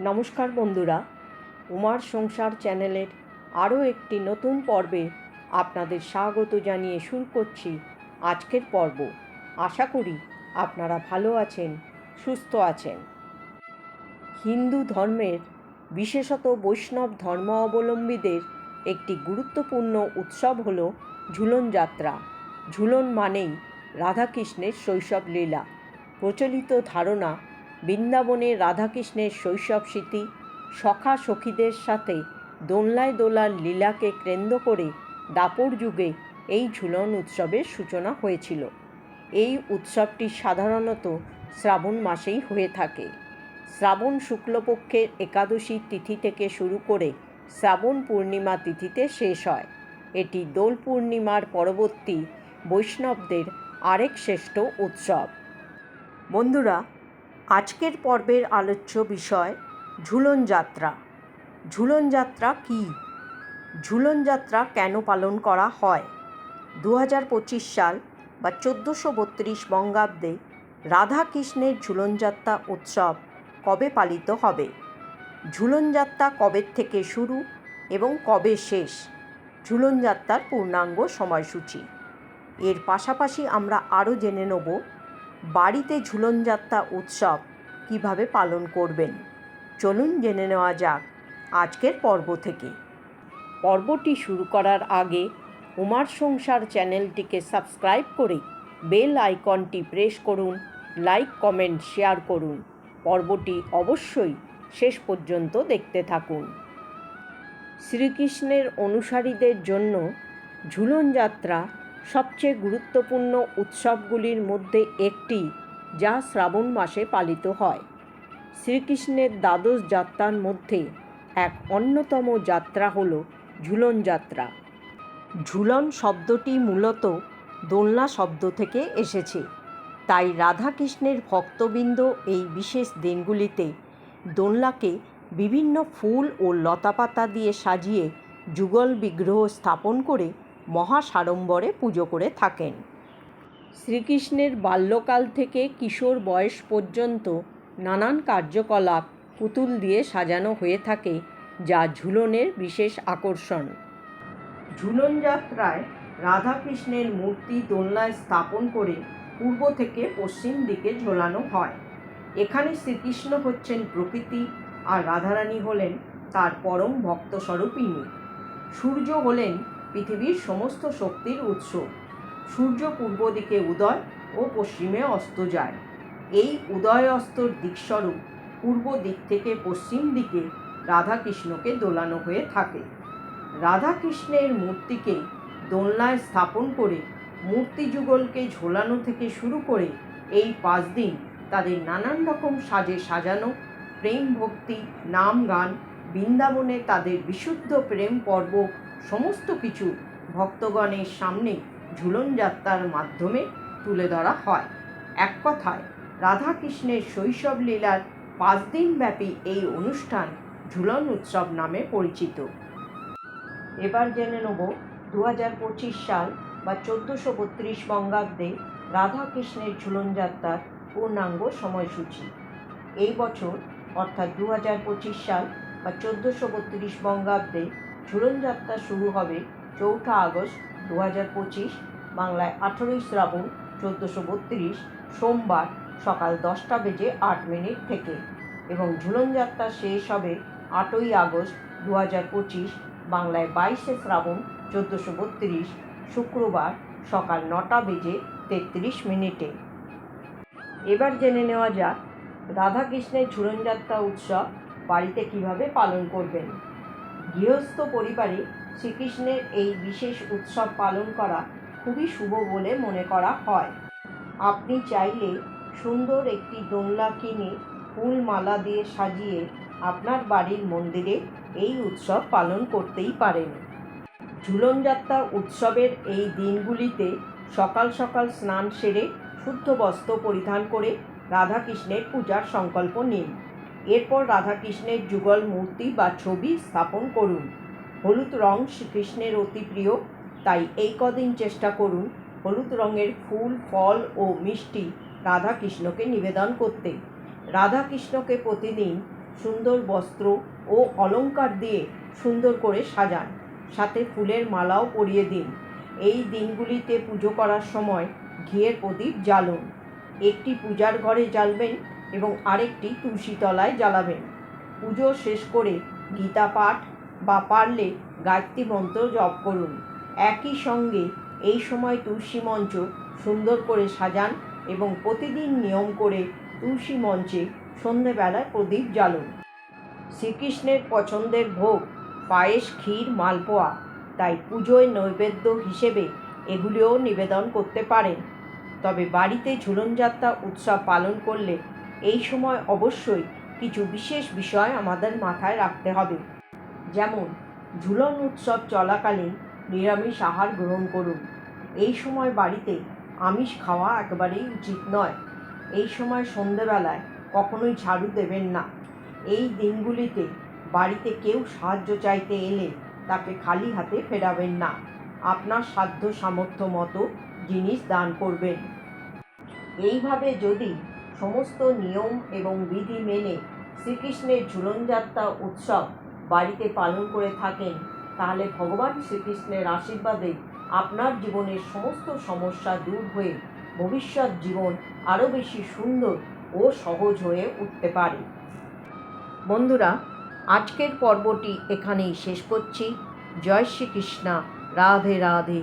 নমস্কার বন্ধুরা, উমার সংসার চ্যানেলের আরও একটি নতুন পর্বে আপনাদের স্বাগত জানিয়ে শুরু করছি আজকের পর্ব। আশা করি আপনারা ভালো আছেন, সুস্থ আছেন। হিন্দু ধর্মের, বিশেষত বৈষ্ণব ধর্ম অবলম্বীদের একটি গুরুত্বপূর্ণ উৎসব হল ঝুলন যাত্রা। ঝুলন মানেই রাধাকৃষ্ণের শৈশব লীলা। প্রচলিত ধারণা বৃন্দাবনে রাধাকৃষ্ণের শৈশব স্মৃতি, সখা সখীদের সাথে দোলনায় দোলার লীলাকে কেন্দ্র করে দাপর যুগে এই ঝুলন উৎসবের সূচনা হয়েছিল। এই উৎসবটি সাধারণত শ্রাবণ মাসেই হয়ে থাকে। শ্রাবণ শুক্লপক্ষের একাদশী তিথি থেকে শুরু করে শ্রাবণ পূর্ণিমা তিথিতে শেষ হয়। এটি দোল পূর্ণিমার পরবর্তী বৈষ্ণবদের আরেক শ্রেষ্ঠ উৎসব। বন্ধুরা আজকের পর্বের আলোচ্য বিষয় ঝুলন যাত্রা ঝুলন যাত্রা কী? ঝুলন যাত্রা কেন পালন করা হয়? দু পঁচিশ সাল বা চোদ্দোশো বত্রিশ বঙ্গাব্দে রাধাকৃষ্ণের ঝুলনযাত্রা উৎসব কবে পালিত হবে? ঝুলনযাত্রা কবে থেকে শুরু এবং কবে শেষ? ঝুলনযাত্রার পূর্ণাঙ্গ সময়সূচি। এর পাশাপাশি আমরা আরও জেনে নেব বাড়িতে ঝুলনযাত্রা উৎসব কীভাবে পালন করবেন? চলুন জেনে নেওয়া যাক আজকের পর্ব থেকে। পর্বটি শুরু করার আগে উমার সংসার চ্যানেলটিকে সাবস্ক্রাইব করে বেল আইকনটি প্রেস করুন, লাইক, কমেন্ট, শেয়ার করুন। পর্বটি অবশ্যই শেষ পর্যন্ত দেখতে থাকুন। শ্রীকৃষ্ণের অনুসারীদের জন্য ঝুলন যাত্রা সবচেয়ে গুরুত্বপূর্ণ উৎসবগুলির মধ্যে একটি, যা শ্রাবণ মাসে পালিত হয়। শ্রীকৃষ্ণের দ্বাদশ যাত্রার মধ্যে এক অন্যতম যাত্রা হল ঝুলন যাত্রা। ঝুলন শব্দটি মূলত দোলনা শব্দ থেকে এসেছে। তাই রাধাকৃষ্ণের ভক্তবৃন্দ এই বিশেষ দিনগুলিতে দোলনাকে বিভিন্ন ফুল ও লতাপাতা দিয়ে সাজিয়ে যুগল বিগ্রহ স্থাপন করে মহাসাড়ম্বরে পুজো করে থাকেন। শ্রীকৃষ্ণের বাল্যকাল থেকে কিশোর বয়স পর্যন্ত নানান কার্যকলাপ পুতুল দিয়ে সাজানো হয়ে থাকে, যা ঝুলনের বিশেষ আকর্ষণ। ঝুলন যাত্রায় রাধাকৃষ্ণের মূর্তি দোলনায় স্থাপন করে পূর্ব থেকে পশ্চিম দিকে ঝোলানো হয়। এখানে শ্রীকৃষ্ণ হচ্ছেন প্রকৃতি আর রাধারানী হলেন তার পরম ভক্ত স্বরূপিনী সূর্য হলেন পৃথিবীর সমস্ত শক্তির উৎস। সূর্য পূর্ব দিকে উদয় ও পশ্চিমে অস্ত যায়। এই উদয় অস্তর দিকস্বরূপ পূর্ব দিক থেকে পশ্চিম দিকে রাধাকৃষ্ণকে দোলানো হয়ে থাকে। রাধাকৃষ্ণের মূর্তিকে দোলনায় স্থাপন করে মূর্তি যুগলকে ঝোলানো থেকে শুরু করে এই পাঁচ দিন তাদের নানান রকম সাজে সাজানো, প্রেম ভক্তি, নাম গান, বৃন্দাবনে তাদের বিশুদ্ধ প্রেম পর্ব সমস্ত কিছু ভক্তগণের সামনে ঝুলন যাত্রার মাধ্যমে তুলে ধরা হয়। এক কথায়, রাধাকৃষ্ণের শৈশব লীলার পাঁচ দিনব্যাপী এই অনুষ্ঠান ঝুলন উৎসব নামে পরিচিত। এবার জেনে নেব দু হাজার পঁচিশ সাল বা চোদ্দোশো বত্রিশ বঙ্গাব্দে রাধাকৃষ্ণের ঝুলন যাত্রার পূর্ণাঙ্গ সময়সূচি। এই বছর, অর্থাৎ দু হাজার পঁচিশ সাল বা চোদ্দোশো বত্রিশ বঙ্গাব্দে ঝুলন যাত্রা শুরু হবে চৌঠা আগস্ট দু হাজার পঁচিশ বাংলায় আঠেরোই শ্রাবণ চোদ্দোশো বত্রিশ সোমবার সকাল দশটা বেজে আট মিনিট থেকে এবং ঝুলন যাত্রা শেষ হবে আটই আগস্ট দু হাজার পঁচিশ বাংলায় বাইশে শ্রাবণ চোদ্দোশো বত্রিশ শুক্রবার সকাল নটা বেজে তেত্রিশ মিনিটে। এবার জেনে নেওয়া যাক রাধাকৃষ্ণের ঝুলনযাত্রা উৎসব বাড়িতে কীভাবে পালন করবেন। গৃহস্থ পরিবারে শ্রীকৃষ্ণের এই বিশেষ উৎসব পালন করা খুবই শুভ বলে মনে করা হয়। আপনি চাইলে সুন্দর একটি দোলনা কিনে ফুল মালা দিয়ে সাজিয়ে আপনার বাড়ির মন্দিরে এই উৎসব পালন করতেই পারেন। ঝুলনযাত্রা উৎসবের এই দিনগুলিতে সকাল সকাল স্নান সেরে শুদ্ধ বস্ত্র পরিধান করে রাধাকৃষ্ণের পূজার সংকল্প নিন। এরপর রাধাকৃষ্ণের যুগল মূর্তি বা ছবি স্থাপন করুন। হলুদ রং শ্রীকৃষ্ণের অতি প্রিয়, তাই এই কদিন চেষ্টা করুন হলুদ রঙের ফুল, ফল ও মিষ্টি রাধাকৃষ্ণকে নিবেদন করতে। রাধাকৃষ্ণকে প্রতিদিন সুন্দর বস্ত্র ও অলংকার দিয়ে সুন্দর করে সাজান। সাথে ফুলের মালাও পরিয়ে দিন। এই দিনগুলিতে পুজো করার সময় ঘিয়ের প্রদীপ জ্বালুন। একটি পূজার ঘরে জ্বালবেন এবং আরেকটি তুলসী তলায় জ্বালাবেন। পুজো শেষ করে গীতা পাঠ বা পারলে গায়ত্রী মন্ত্র জপ করুন। একই সঙ্গে এই সময় তুলসী মঞ্চ সুন্দর করে সাজান এবং প্রতিদিন নিয়ম করে তুলসী মঞ্চে সন্ধেবেলায় প্রদীপ জ্বালুন। শ্রীকৃষ্ণের পছন্দের ভোগ পায়েস, ক্ষীর, মালপোয়া। তাই পুজোয় নৈবেদ্য হিসেবে এগুলিও নিবেদন করতে পারেন। তবে বাড়িতে ঝুলনযাত্রা উৎসব পালন করলে এই সময় অবশ্যই কিছু বিশেষ বিষয় আমাদের মাথায় রাখতে হবে। যেমন, ঝুলন উৎসব চলাকালীন নিরামিষ আহার গ্রহণ করুন। এই সময় বাড়িতে আমিষ খাওয়া একেবারেই উচিত নয়। এই সময় সন্ধেবেলায় কখনোই ঝাড়ু দেবেন না। এই দিনগুলিতে বাড়িতে কেউ সাহায্য চাইতে এলে তাকে খালি হাতে ফেরাবেন না। আপনার সাধ্য সামর্থ্য মতো জিনিস দান করবেন। এইভাবে যদি সমস্ত নিয়ম এবং বিধি মেনে শ্রীকৃষ্ণের ঝুলনযাত্রা উৎসব বাড়িতে পালন করে থাকেন, তাহলে ভগবান শ্রীকৃষ্ণের আশীর্বাদে আপনার জীবনের সমস্ত সমস্যা দূর হয়ে ভবিষ্যৎ জীবন আরও বেশি সুন্দর ও সহজ হয়ে উঠতে পারে। বন্ধুরা, আজকের পর্বটি এখানেই শেষ করছি। জয় শ্রীকৃষ্ণা। রাধে রাধে।